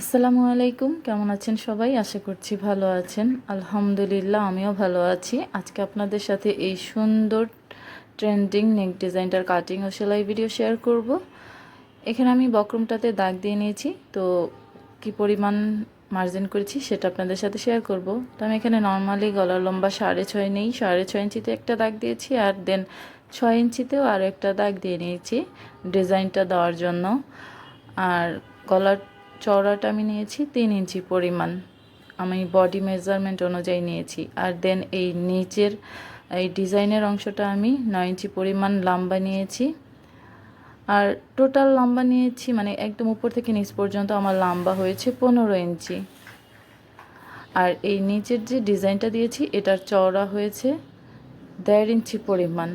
আসসালামু আলাইকুম, কেমন আছেন সবাই? আশা করছি ভালো আছেন। আলহামদুলিল্লাহ, আমিও ভালো আছি। আজকে আপনাদের সাথে এই সুন্দর ট্রেন্ডিং নেক ডিজাইনটার কাটিং ও সেলাই ভিডিও শেয়ার করব। এখানে আমি বক্রমটাতে দাগ দিয়ে নিয়েছি, তো কি পরিমাণ মার্জিন করেছি সেটা আপনাদের সাথে শেয়ার করব। তো আমি এখানে নর্মালি গলার লম্বা সাড়ে ছয় নেই, সাড়ে ছয় ইঞ্চিতে একটা দাগ দিয়েছি আর দেন ছয় ইঞ্চিতেও আর একটা দাগ দিয়ে নিয়েছি ডিজাইনটা দেওয়ার জন্য। আর গলার চওড়াটা আমি নিয়েছি তিন ইঞ্চি পরিমাণ। আমি বডি মেজারমেন্ট অনুযায়ী নিয়েছি। আর দেন এই নিচের, এই ডিজাইনের অংশটা আমি নয় ইঞ্চি পরিমাণ লম্বা নিয়েছি। আর টোটাল লম্বা নিয়েছি মানে একদম উপর থেকে নিচ পর্যন্ত আমার লম্বা হয়েছে পনেরো ইঞ্চি। আর এই নিচের যে ডিজাইনটা দিয়েছি, এটার চওড়া হয়েছে দেড় ইঞ্চি পরিমাণ।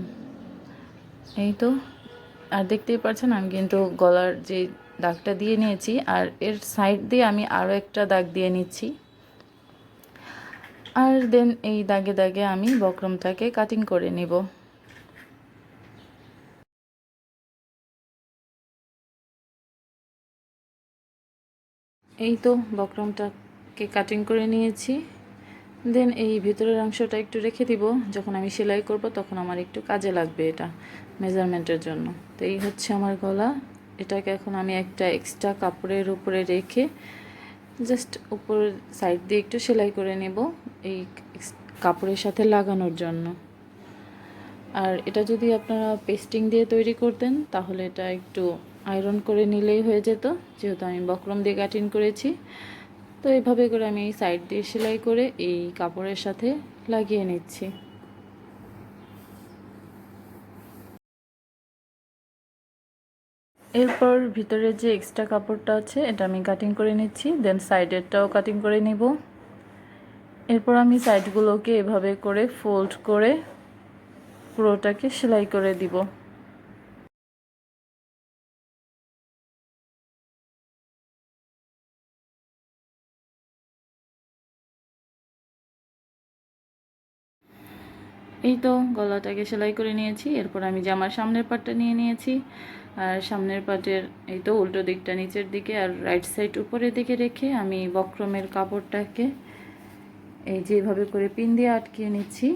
এই তো। আর দেখতেই পাচ্ছেন, আমি কিন্তু গলার যে দাগটা দিয়ে নিয়েছি আর এর সাইড দিয়ে আমি আরও একটা দাগ দিয়ে নিচ্ছি। আর দেন এই দাগে দাগে আমি বক্রমটাকে কাটিং করে নিব। এই তো বক্রমটাকে কাটিং করে নিয়েছি। দেন এই ভিতরের অংশটা একটু রেখে দিব। যখন আমি সেলাই করব তখন আমার একটু কাজে লাগবে এটা মেজারমেন্টের জন্য। তো এই হচ্ছে আমার গলা। এটাকে এখন আমি একটা এক্সট্রা কাপড়ের উপরে রেখে জাস্ট উপর সাইড দিয়ে একটু সেলাই করে নেব এই কাপড়ের সাথে লাগানোর জন্য। আর এটা যদি আপনারা পেস্টিং দিয়ে তৈরি করতেন, তাহলে এটা একটু আয়রন করে নিলেই হয়ে যেত, যেহেতু আমি বক্রম দিয়ে কাটিং করেছি। তো এইভাবে করে আমি এই সাইড দিয়ে সেলাই করে এই কাপড়ের সাথে লাগিয়ে নিচ্ছি। এরপর ভিতরে যে এক্সট্রা কাপড়টা আছে, এটা আমি কাটিং করে নিচ্ছি দেন সাইডেরটাও কাটিং করে নিব। এরপর আমি সাইডগুলোকে এভাবে করে ফোল্ড করে পুরোটাকে সেলাই করে দিব। এই তো গলাটাকে সেলাই করে নিয়েছি, এরপর আমি জামার সামনের পাটটা নিয়ে নিয়েছি। আর সামনের পাটের এই তো উল্টো দিকটা নিচের দিকে আর রাইট সাইড উপরের দিকে রেখে আমি বক্রমের কাপড়টাকে এই যেভাবে করে পিন দিয়ে আটকিয়ে নিচ্ছি।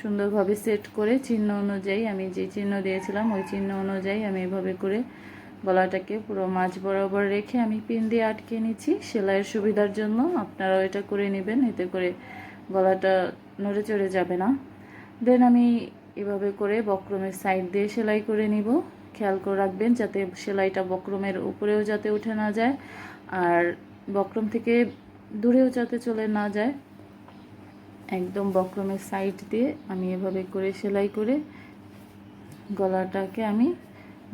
সুন্দরভাবে সেট করে চিহ্ন অনুযায়ী আমি যে চিহ্ন দিয়েছিলাম, ওই চিহ্ন অনুযায়ী আমি এভাবে করে গলাটাকে পুরো মাছ বরাবর রেখে আমি পিন দিয়ে আটকে নিচ্ছি। সেলাইয়ের সুবিধার জন্য আপনারাও এটা করে নেবেন, এতে করে গলাটা নড়ে চড়ে যাবে না। দেন আমি এভাবে করে বক্রমের সাইড দিয়ে সেলাই করে নিব। খেয়াল করে রাখবেন যাতে সেলাইটা বক্রমের উপরেও যাতে উঠে না যায় আর বক্রম থেকে দূরেও যাতে চলে না যায়। একদম বক্রমের সাইড দিয়ে আমি এভাবে করে সেলাই করে গলাটাকে আমি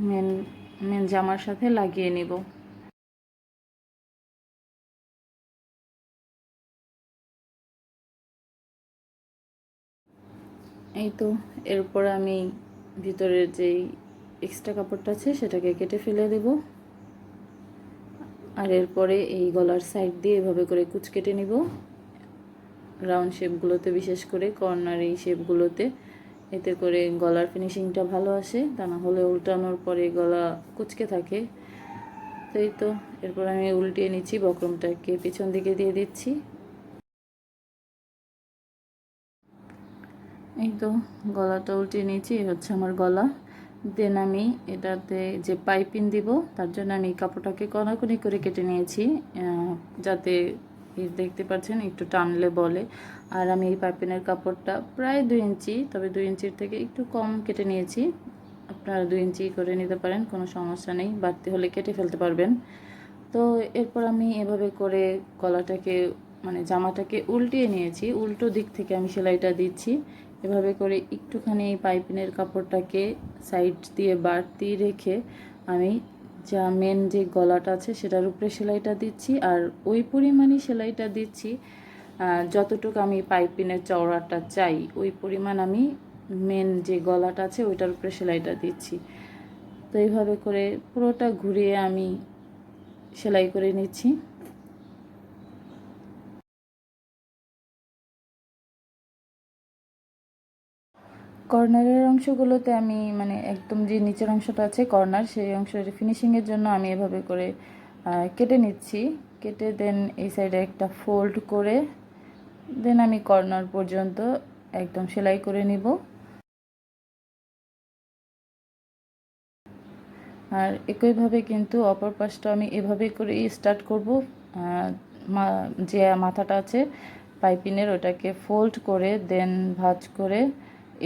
মেন মেন জামার সাথে লাগিয়ে নেব। এই তো, এরপর আমি ভিতরের যেই এক্সট্রা কাপড়টা আছে, সেটাকে কেটে ফেলে দেব। আর এরপরে এই গলার সাইড দিয়ে এভাবে করে কুচ কেটে নিব। রাউন্ড শেপগুলোতে বিশেষ করে কর্নার এই শেপগুলোতে এতে করে গলার ফিনিশিংটা ভালো আসে। তা না হলে উল্টানোর পরে গলা কুচকে থাকে। তাই তো, এরপর আমি উল্টিয়ে নিচ্ছি, বক্রমটাকে পিছন দিকে দিয়ে দিচ্ছি। এই তো, গলাটা উল্টিয়ে নিয়েছি হচ্ছে আমার গলা। দেন আমি এটাতে যে পাইপিং দিব, তার জন্য আমি কাপড়টাকে কনাকনি করে কেটে নিয়েছি যাতে দেখতে পাচ্ছেন একটু টানলে বলে। আর আমি এই পাইপিনের কাপড়টা প্রায় দুই ইঞ্চি, তবে দুই ইঞ্চির থেকে একটু কম কেটে নিয়েছি। আপনারা দুই ইঞ্চি করে নিতে পারেন, কোনো সমস্যা নেই, বাড়তি হলে কেটে ফেলতে পারবেন। তো এরপর আমি এভাবে করে গলাটাকে মানে জামাটাকে উল্টিয়ে নিয়েছি। উল্টো দিক থেকে আমি সেলাইটা দিচ্ছি। এভাবে করে একটুখানি এই পাইপিনের কাপড়টাকে সাইড দিয়ে বাড়তি রেখে আমি যা মেন যে গলাটা আছে সেটার উপরে সেলাইটা দিচ্ছি আর ওই পরিমাণই সেলাইটা দিচ্ছি। যতটুকু আমি পাইপিনের চওড়াটা চাই, ওই পরিমাণ আমি মেন যে গলাটা আছে ওইটার উপরে সেলাইটা দিচ্ছি। তো এইভাবে করে পুরোটা ঘুরিয়ে আমি সেলাই করে নিচ্ছি। কর্নারের অংশগুলোতে আমি মানে একদম যে নিচের অংশটা আছে কর্নার সেই অংশের ফিনিশিংয়ের জন্য আমি এভাবে করে কেটে নিচ্ছি। কেটে দেন এই সাইডে একটা ফোল্ড করে দেন আমি কর্নার পর্যন্ত একদম সেলাই করে নিব। আর একইভাবে কিন্তু অপর পাশটা আমি এভাবে করে স্টার্ট করব যে মাথাটা আছে পাইপিনের ওটাকে ফোল্ড করে দেন ভাঁজ করে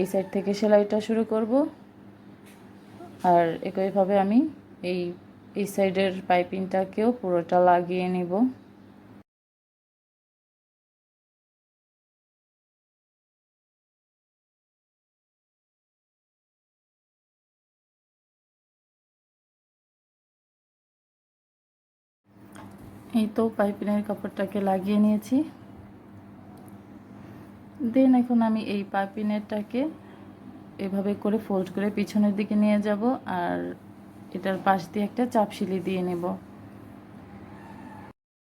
এই সাইড থেকে সেলাইটা শুরু করব। আর একইভাবে আমি এই এই সাইডের পাইপিংটাকেও পুরোটা লাগিয়ে নিব। এই তো পাইপিনের কাপড়টাকে লাগিয়ে নিয়েছি। দেন এখন আমি এই পাইপিনেরটাকে এভাবে করে ফোল্ড করে পিছনের দিকে নিয়ে যাব আর এটার পাশ দিয়ে একটা চাপ সিলি দিয়ে নেব।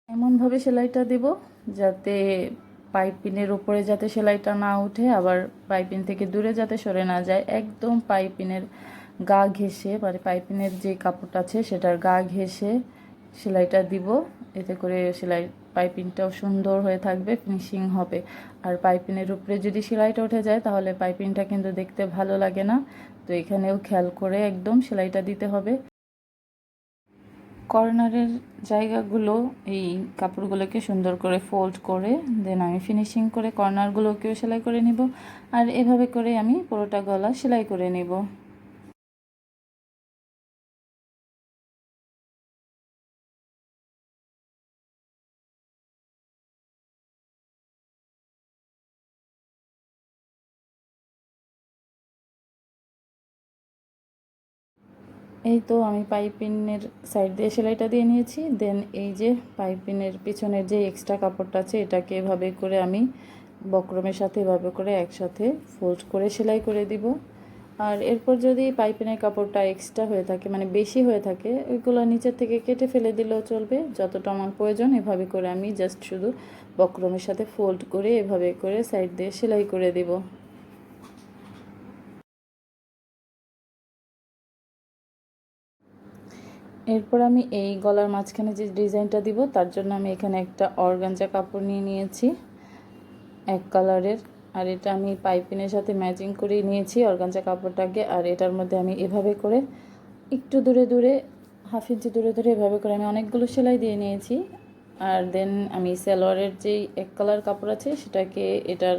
এমনভাবে সেলাইটা দেব যাতে পাইপিনের উপরে যাতে সেলাইটা না উঠে, আবার পাইপিন থেকে দূরে যাতে সরে না যায়। একদম পাইপিনের গা ঘেসে মানে পাইপিনের যে কাপড়টা আছে সেটার গা ঘেসে সেলাইটা দিব। এতে করে সেলাই পাইপিংটাও সুন্দর হয়ে থাকবে ফিনিশিং হবে। আর পাইপিনের উপরে যদি সেলাইটা উঠে যায়, তাহলে পাইপিংটা কিন্তু দেখতে ভালো লাগে না। তো এখানেও খেয়াল করে একদম সেলাইটা দিতে হবে। কর্নারের জায়গাগুলো, এই কাপড়গুলোকে সুন্দর করে ফোল্ড করে দেন আমি ফিনিশিং করে কর্নারগুলোকেও সেলাই করে নিব। আর এভাবে করে আমি পুরোটা গলা সেলাই করে নিব। এই তো আমি পাইপিনের সাইড দিয়ে সেলাইটা দিয়ে নিয়েছি। দেন এই যে পাইপিনের পিছনের যে এক্সট্রা কাপড়টা আছে, এটাকে এভাবে করে আমি বক্রমের সাথে এভাবে করে একসাথে ফোল্ড করে সেলাই করে দিব। আর এরপর যদি পাইপিনের কাপড়টা এক্সট্রা হয়ে থাকে মানে বেশি হয়ে থাকে ওইগুলো নিচের থেকে কেটে ফেলে দিলেও চলবে। যতটা আমার প্রয়োজন, এভাবে করে আমি জাস্ট শুধু বক্রমের সাথে ফোল্ড করে এভাবে করে সাইড দিয়ে সেলাই করে দিব। এরপর আমি এই গলার মাঝখানে যে ডিজাইনটা দিব, তার জন্য আমি এখানে একটা অর্গানজা কাপড় নিয়ে নিয়েছি, এক কালারের। আর এটা আমি পাইপিনের সাথে ম্যাচিং করে নিয়েছি অর্গানজা কাপড়টাকে, আর এটার মধ্যে আমি এভাবে করে একটু দূরে দূরে, হাফ ইঞ্চি দূরে দূরে এভাবে করে আমি অনেকগুলো সেলাই দিয়ে নিয়েছি। আর দেন আমি সালোয়ারের যেই এক কালার কাপড় আছে, সেটাকে এটার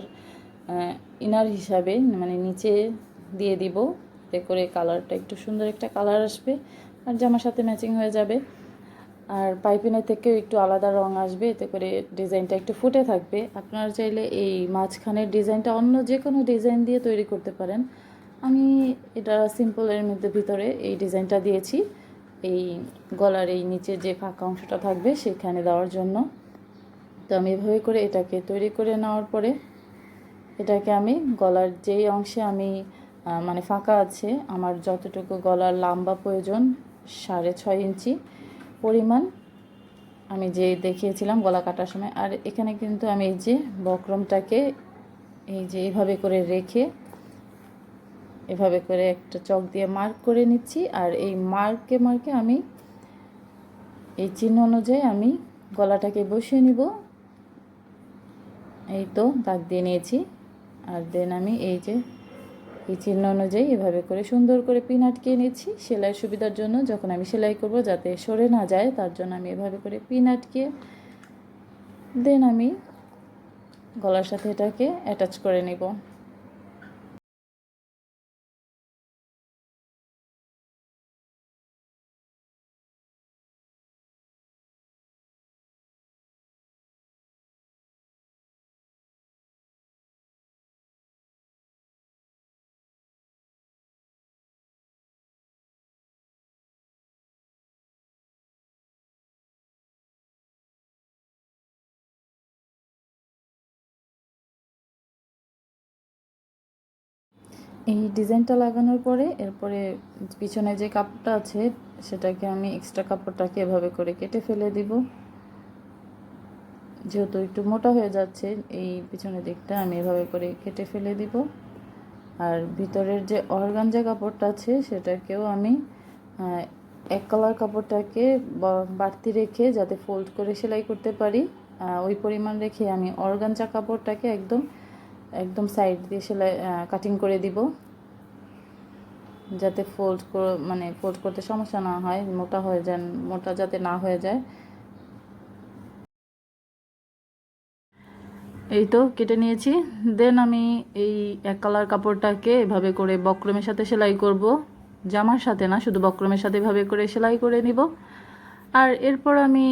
ইনার হিসাবে মানে নিচে দিয়ে দিব, এতে করে কালারটা একটু সুন্দর একটা কালার আসবে। আর জামার সাথে ম্যাচিং হয়ে যাবে। আর পাইপিনের থেকেও একটু আলাদা রং আসবে, এতে করে ডিজাইনটা একটু ফুটে থাকবে। আপনারা চাইলে এই মাঝখানের ডিজাইনটা অন্য যে কোনো ডিজাইন দিয়ে তৈরি করতে পারেন। আমি এটা সিম্পলের মধ্যে ভিতরে এই ডিজাইনটা দিয়েছি। এই গলার এই নিচে যে ফাঁকা অংশটা থাকবে সেখানে দেওয়ার জন্য। তো আমি এভাবে করে এটাকে তৈরি করে নেওয়ার পরে এটাকে আমি গলার যেই অংশে আমি মানে ফাঁকা আছে, আমার যতটুকু গলার লম্বা প্রয়োজন সাড়ে ছয় ইঞ্চি পরিমাণ। আমি যে দেখিয়েছিলাম গলা কাটার সময়। আর এখানে কিন্তু আমি এই যে বক্রমটাকে এই যে এইভাবে করে রেখে এভাবে করে একটা চক দিয়ে মার্ক করে নিচ্ছি। আর এই মার্কে মার্কে আমি এই চিহ্ন অনুযায়ী আমি গলাটাকে বসিয়ে নিব। এই তো দাগ দিয়ে নিয়েছি। আর দেন আমি এই যে এই চিহ্ন অনুযায়ী এভাবে করে সুন্দর করে পিন আটকিয়ে নিচ্ছি। সেলাই সুবিধার জন্য যখন আমি সেলাই করব যাতে সরে না যায়, তার জন্য আমি এভাবে করে পিন আটকিয়ে দেন আমি গলার সাথে এটাকে অ্যাটাচ করে নেব। এই ডিজাইনটা লাগানোর পরে, এরপরে পিছনে যে কাপড়টা আছে, সেটাকে আমি এক্সট্রা কাপড়টাকে এভাবে করে কেটে ফেলে দিব। যেহেতু একটু মোটা হয়ে যাচ্ছে, এই পিছনের দিকটা আমি এভাবে করে কেটে ফেলে দিব। আর ভিতরের যে অর্গানজা কাপড়টা আছে, সেটাকেও আমি এক কালার কাপড়টাকে বাড়তি রেখে যাতে ফোল্ড করে সেলাই করতে পারি ওই পরিমাণ রেখে আমি অর্গানজা কাপড়টাকে একদম একদম সাইড দিয়ে সেলাই কাটিং করে দিব। যাতে ফোল্ড মানে ফোল্ড করতে সমস্যা না হয়, মোটা হয়ে যান, মোটা যাতে না হয়ে যায়। এই তো কেটে নিয়েছি। দেন আমি এই এক কালার কাপড়টাকে এভাবে করে বক্রমের সাথে সেলাই করব। জামার সাথে না, শুধু বক্রমের সাথে এভাবে করে সেলাই করে নিব। আর এরপর আমি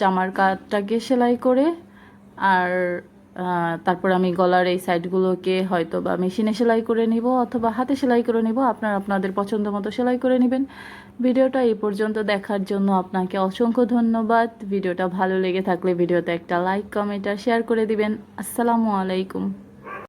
জামার কাটটাকে সেলাই করে, আর তারপর আমি গলার এই সাইডগুলোকে হয়তো বা মেশিনে সেলাই করে নিব অথবা হাতে সেলাই করে নিব। আপনার আপনাদের পছন্দ মতো সেলাই করে নেবেন। ভিডিওটা এই পর্যন্ত দেখার জন্য আপনাকে অসংখ্য ধন্যবাদ। ভিডিওটা ভালো লেগে থাকলে ভিডিওতে একটা লাইক, কমেন্ট আর শেয়ার করে দিবেন। আসসালামু আলাইকুম।